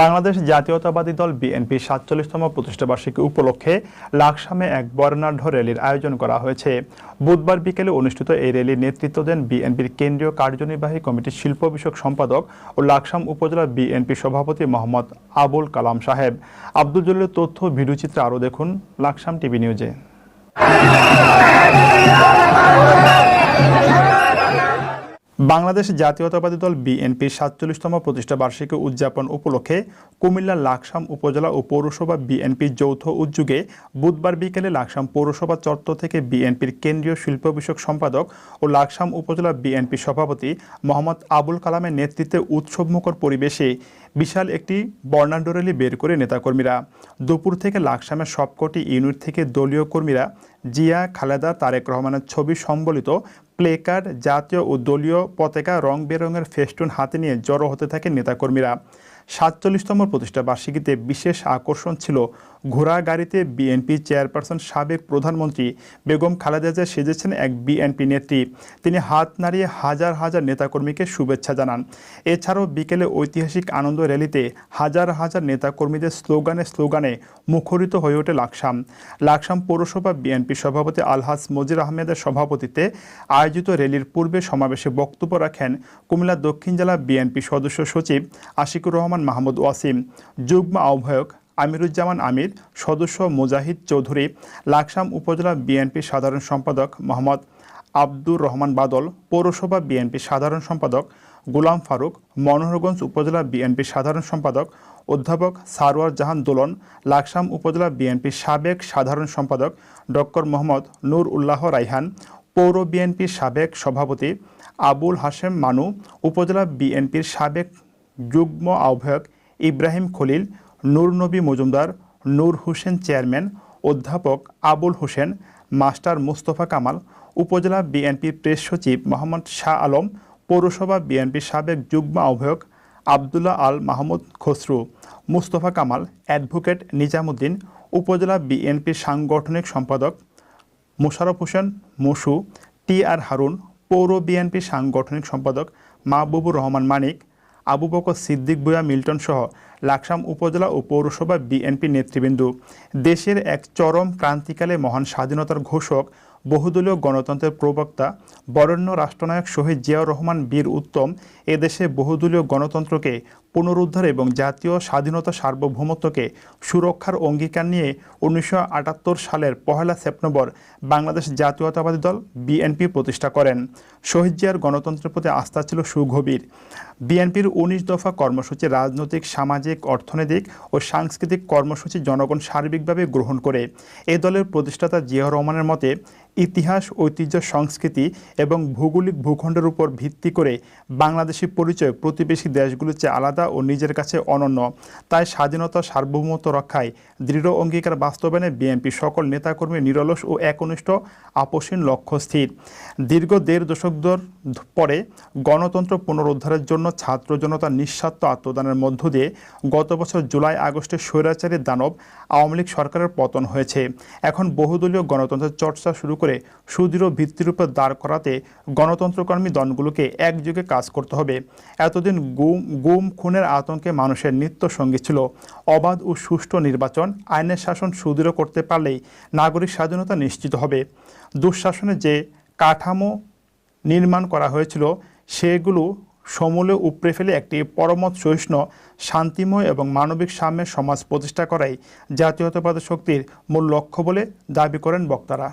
বাংলাদেশ জাতীয়তাবাদী দল বিএনপি সাতচল্লিশতম প্রতিষ্ঠাবার্ষিকী উপলক্ষে লাকসামে এক বর্ণাঢ্য র্যালির আয়োজন করা হয়েছে। বুধবার বিকেলে অনুষ্ঠিত এই র্যালির নেতৃত্ব দেন বিএনপির কেন্দ্রীয় কার্যনির্বাহী কমিটির শিল্প বিষয়ক সম্পাদক ও লাকসাম উপজেলা বিএনপি সভাপতি মোহাম্মদ আবুল কালাম সাহেব। আব্দুল জলিলের তথ্য ভিডিওচিত্রে আরও দেখুন লাকসাম টিভি নিউজে। বাংলাদেশ জাতীয়তাবাদী দল বিএনপির সাতচল্লিশতম প্রতিষ্ঠা বার্ষিকী উদযাপন উপলক্ষে কুমিল্লার লাকসাম উপজেলা ও পৌরসভা বিএনপির যৌথ উদ্যোগে বুধবার বিকেলে লাকসাম পৌরসভা চত্বর থেকে বিএনপির কেন্দ্রীয় শিল্প বিষয়ক সম্পাদক ও লাকসাম উপজেলা বিএনপি সভাপতি মোহাম্মদ আবুল কালামের নেতৃত্বে উৎসবমুখর পরিবেশে বিশাল একটি বর্ণাঢ্য বের করে নেতাকর্মীরা। দুপুর থেকে লাকসামের সবকটি ইউনিট থেকে দলীয় কর্মীরা জিয়া, খালেদা, তারেক রহমানের ছবি সম্বলিত প্লেকার্ড জাতীয় ও দলীয় পতাকা রং বেরঙের ফেস্টুন হাতে নিয়ে জড়ো হতে থাকে নেতাকর্মীরা। সাতচল্লিশতম প্রতিষ্ঠা বার্ষিকীতে বিশেষ আকর্ষণ ছিল ঘোড়া গাড়িতে বিএনপি চেয়ারপারসন সাবেক প্রধানমন্ত্রী বেগম খালেদা সেজেছেন এক বিএনপি নেত্রী। তিনি হাত নাড়িয়ে হাজার হাজার নেতাকর্মীকে শুভেচ্ছা জানান। এছাড়াও বিকেলে ঐতিহাসিক আনন্দ র্যালিতে হাজার হাজার নেতাকর্মীদের স্লোগানে স্লোগানে মুখরিত হয়ে ওঠে লাকসাম। লাকসাম পৌরসভা বিএনপি সভাপতি আলহাজ মজির আহমেদের সভাপতিত্বে আয়োজিত র্যালির পূর্বে সমাবেশে বক্তব্য রাখেন কুমিল্লা দক্ষিণ জেলা বিএনপি সদস্য সচিব আশিকুর রহমান। মাহমুদ ওয়াসিম, যুগ্ম আহ্বায়ক আমিরুজ্জামান আমির, সদস্য মুজাহিদ চৌধুরী, লাকসাম উপজেলা বিএনপি সাধারণ সম্পাদক মোহাম্মদ আব্দুর রহমান বাদল, পৌরসভা বিএনপি সাধারণ সম্পাদক গোলাম ফারুক, মনোহরগঞ্জ উপজেলা বিএনপি সাধারণ সম্পাদক অধ্যাপক সারোয়ার জাহান দোলন, লাকসাম উপজেলা বিএনপি সাবেক সাধারণ সম্পাদক ডক্টর মোহাম্মদ নূর উল্লাহ রাইহান, পৌর বিএনপির সাবেক সভাপতি আবুল হাশেম মানু, উপজেলা বিএনপির সাবেক যুগ্ম আহ্বায়ক ইব্রাহিম খলিল, নূর নবী মজুমদার, নূর হোসেন চেয়ারম্যান, অধ্যাপক আবুল হোসেন, মাস্টার মুস্তফা কামাল, উপজেলা বিএনপির প্রেস সচিব মোহাম্মদ শাহ আলম, পৌরসভা বিএনপির সাবেক যুগ্ম আহ্বায়ক আবদুল্লাহ আল মাহমুদ খসরু, মুস্তফা কামাল, অ্যাডভোকেট নিজামুদ্দিন, উপজেলা বিএনপির সাংগঠনিক সম্পাদক মোশারফ হোসেন মসু টি আর হারুন, পৌর বিএনপি সাংগঠনিক সম্পাদক মাহবুবুর রহমান মানিক আবু বকর সিদ্দিক, বুয়া মিল্টন সহ লাকসাম উপজেলা ও পৌরসভা বিএনপি নেতৃবৃন্দ। দেশের এক চরম ক্রান্তিকালে মহান স্বাধীনতার ঘোষক বহুদলীয় গণতন্ত্রের প্রবক্তা, বরেণ্য রাষ্ট্রনায়ক শহীদ জিয়াউর রহমান বীর উত্তম এদেশে বহুদলীয় গণতন্ত্রকে পুনরুদ্ধার এবং জাতীয় স্বাধীনতা সার্বভৌমত্বকে সুরক্ষার অঙ্গীকার নিয়ে উনিশশো আটাত্তর সালের পহেলা সেপ্টেম্বর বাংলাদেশ জাতীয়তাবাদী দল বিএনপি প্রতিষ্ঠা করেন। শহীদ জিয়ার গণতন্ত্রের প্রতি আস্থা ছিল সুগভীর। বিএনপির উনিশ দফা কর্মসূচি রাজনৈতিক, সামাজিক, অর্থনৈতিক ও সাংস্কৃতিক কর্মসূচি জনগণ সার্বিকভাবে গ্রহণ করে। এ দলের প্রতিষ্ঠাতা জিয়াউর রহমানের মতে ইতিহাস, ঐতিহ্য, সংস্কৃতি এবং ভৌগোলিক ভূখণ্ডের উপর ভিত্তি করে বাংলাদেশি পরিচয় প্রতিবেশী দেশগুলির চেয়ে আলাদা ও নিজের কাছে অনন্য। তাই স্বাধীনতা, সার্বভৌমত্ব রক্ষায় দৃঢ় অঙ্গীকার বাস্তবায়নে বিএনপি সকল নেতাকর্মী নিরলস ও একনিষ্ঠ আপসীন লক্ষ্য স্থির। দীর্ঘ দেড় দশক পরে গণতন্ত্র পুনরুদ্ধারের জন্য ছাত্র জনতার নিঃস্বার্থ আত্মদানের মধ্য দিয়ে গত বছর জুলাই, আগস্টে স্বৈরাচারী দানব আওয়ামী লীগ সরকারের পতন হয়েছে। এখন বহুদলীয় গণতন্ত্রের চর্চা শুরু করে সুদৃঢ় ভিত্তির উপর দাঁড় করাতে গণতন্ত্রকর্মী দলগুলোকে একযোগে কাজ করতে হবে। এতদিন গুম গুম খুনের আতঙ্কে মানুষের নিত্য সঙ্গী ছিল। অবাধ ও সুষ্ঠু নির্বাচন, আইনের শাসন সুদৃঢ় করতে পারলেই নাগরিক স্বাধীনতা নিশ্চিত হবে। দুঃশাসনে যে কাঠামো নির্মাণ করা হয়েছিল, সেগুলো সমূলে উপড়ে ফেলে একটি পরমত সহিষ্ণু, শান্তিময় এবং মানবিক সাম্যের সমাজ প্রতিষ্ঠা করাই জাতীয়তাবাদ শক্তির মূল লক্ষ্য বলে দাবি করেন বক্তারা।